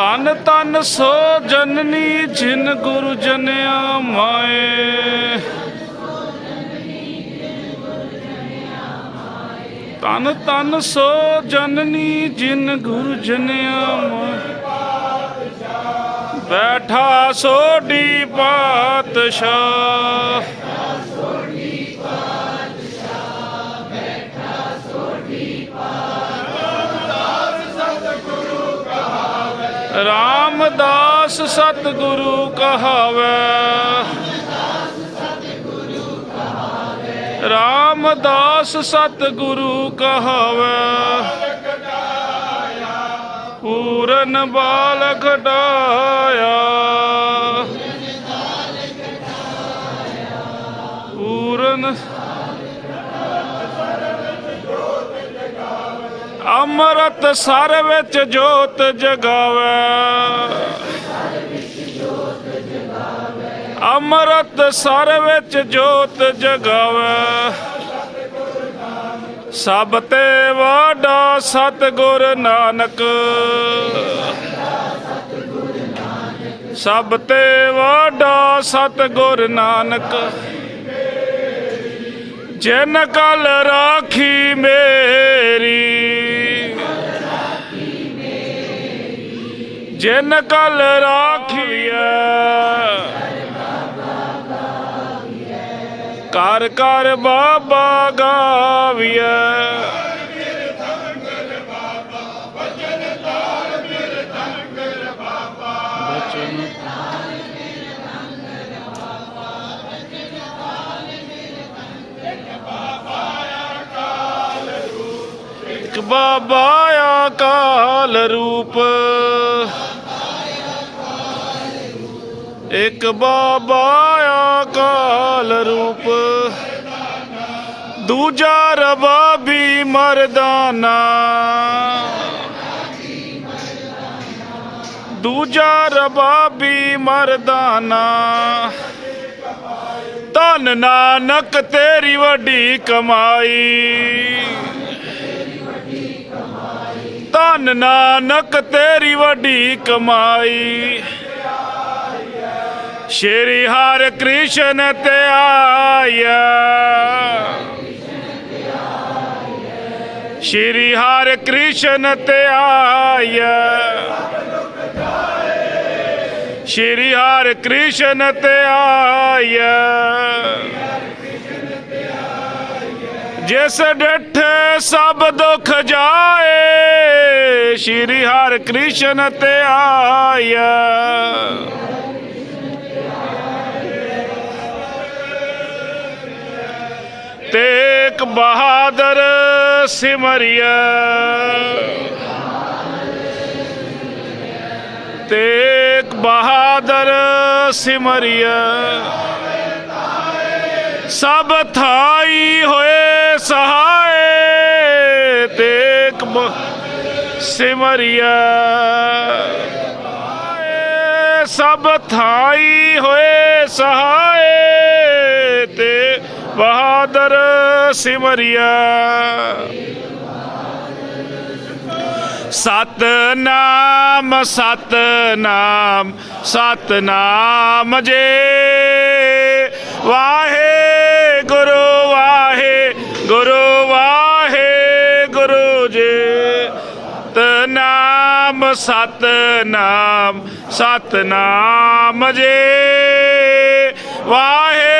ਤਨ ਤਨ ਸੋ ਜਨਨੀ ਜਿਨ ਗੁਰੂ ਜਨਿਆ ਮਾਏ ਤਨ ਤਨ ਸੋ ਜਨਨੀ ਜਿਨ ਗੁਰੂ ਜਨਿਆ ਮਾਏ ਬੈਠਾ ਸੋਢੀ ਪਾਤਸ਼ਾਹ। ਰਾਮਦਾਸ ਸਤਿਗੁਰੂ ਕਹਾਵੇ। ਰਾਮਦਾਸ ਸਤਿਗੁਰੂ ਕਹਾਵੇ। ਪੂਰਨ ਬਾਲਕ ਡਾਇਆ। ਪੂਰਨ ਅੰਮ੍ਰਿਤ ਸਰ ਵਿੱਚ ਜੋਤ ਜਗਾਵੇ। ਅੰਮ੍ਰਿਤ ਸਰ ਵਿੱਚ ਜੋਤ ਜਗਾਵੇ। ਸਭ ਤੇ ਵਾਡਾ ਸਤਿਗੁਰ ਨਾਨਕ। ਸਭ ਤੇ ਵਾਡਾ ਸਤਿਗੁਰ ਨਾਨਕ। ਜਿਨ ਕਲ ਰਾਖੀ ਮੇਰੀ। ਜਿਨ ਕਲ ਰਾਖੀਐ ਕਰ ਕਰ ਬਾਬਾ ਗਾਵੀਐ। ਬਚਨ ਬਾਬਾ ਅਕਾਲ ਰੂਪ। ਇੱਕ ਬਾਬਾ ਅਕਾਲ ਰੂਪ, ਦੂਜਾ ਰਬਾਬੀ ਮਰਦਾਨਾ। ਦੂਜਾ ਰਬਾਬੀ ਮਰਦਾਨਾ। ਧੰਨ ਨਾਨਕ ਤੇਰੀ ਵੱਡੀ ਕਮਾਈ। ਧੰਨ ਨਾਨਕ ਤੇਰੀ ਵੱਡੀ ਕਮਾਈ। ਸ਼੍ਰੀ ਹਰਿ ਕ੍ਰਿਸ਼ਨ ਤੇ ਆਇਆ। ਸ਼੍ਰੀ ਹਰਿ ਕ੍ਰਿਸ਼ਨ ਤੇ ਆਇਆ। ਸ਼੍ਰੀ ਹਰਿ ਕ੍ਰਿਸ਼ਨ ਤੇ ਆਇਆ। ਜਿਸ ਡਿਠੇ ਸਭ ਦੁੱਖ ਜਾਏ, ਸ਼੍ਰੀ ਹਰਿ ਕ੍ਰਿਸ਼ਨ ਤੇ ਆਇਆ ਤੇਕ ਬਹਾਦਰ ਸਿਮਰਿਆ। ਤੇਕ ਬਹਾਦਰ ਸਿਮਰਿਆ। ਸਭ ਥਾਈ ਹੋਏ ਸਹਾਏ ਤੇਕ ਬ- ਸਿਮਰਿਆ। ਸਭ ਥਾਈ ਹੋਏ ਸਹਾਏ ਬਹਾਦਰ ਸਿਮਰਿਆ। ਸਤਨਾਮ ਸਤਨਾਮ ਸਤਨਾਮ ਜੇ। ਵਾਹੇ ਗੁਰੂ ਵਾਹੇ ਗੁਰੂ ਵਾਹੇ ਗੁਰੂ ਜੇ। ਤਨਾਮ ਸਤਨਾਮ ਸਤਨਾਮ ਜੇ। ਵਾਹੇ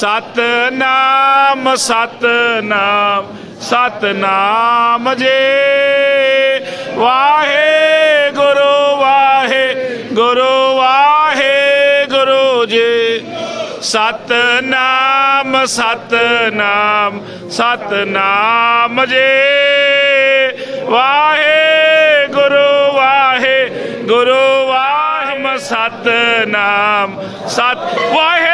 ਸਤਨਾਮ ਸਤਨਾਮ ਸਤਨਾਮ ਜੇ। ਵਾਹੇ ਗੁਰੂ ਵਾਹੇ ਗੁਰੂ ਵਾਹੇ ਗੁਰੂ ਜੇ। ਸਤਨਾਮ ਸਤਨਾਮ ਸਤਨਾਮ ਜੇ। ਵਾਹੇ ਗੁਰੂ ਵਾਹੇ ਗੁਰੂ, ਵਾਹਮ ਸਤਨਾਮ। ਸਤ ਵਾਹਿਗੁਰੂ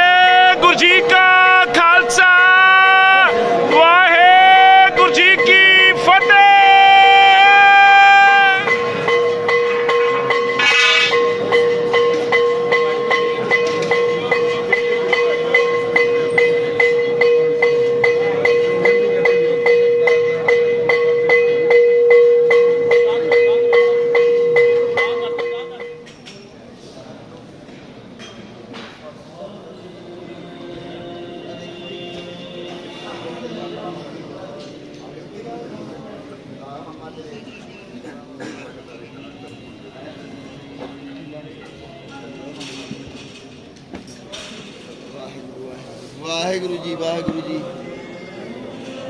ਵਾਹਿਗੁਰੂ ਜੀ ਵਾਹਿਗੁਰੂ ਜੀ।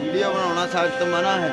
ਵੀਡੀਓ ਬਣਾਉਣਾ ਸਖਤ ਮਨਾ ਹੈ।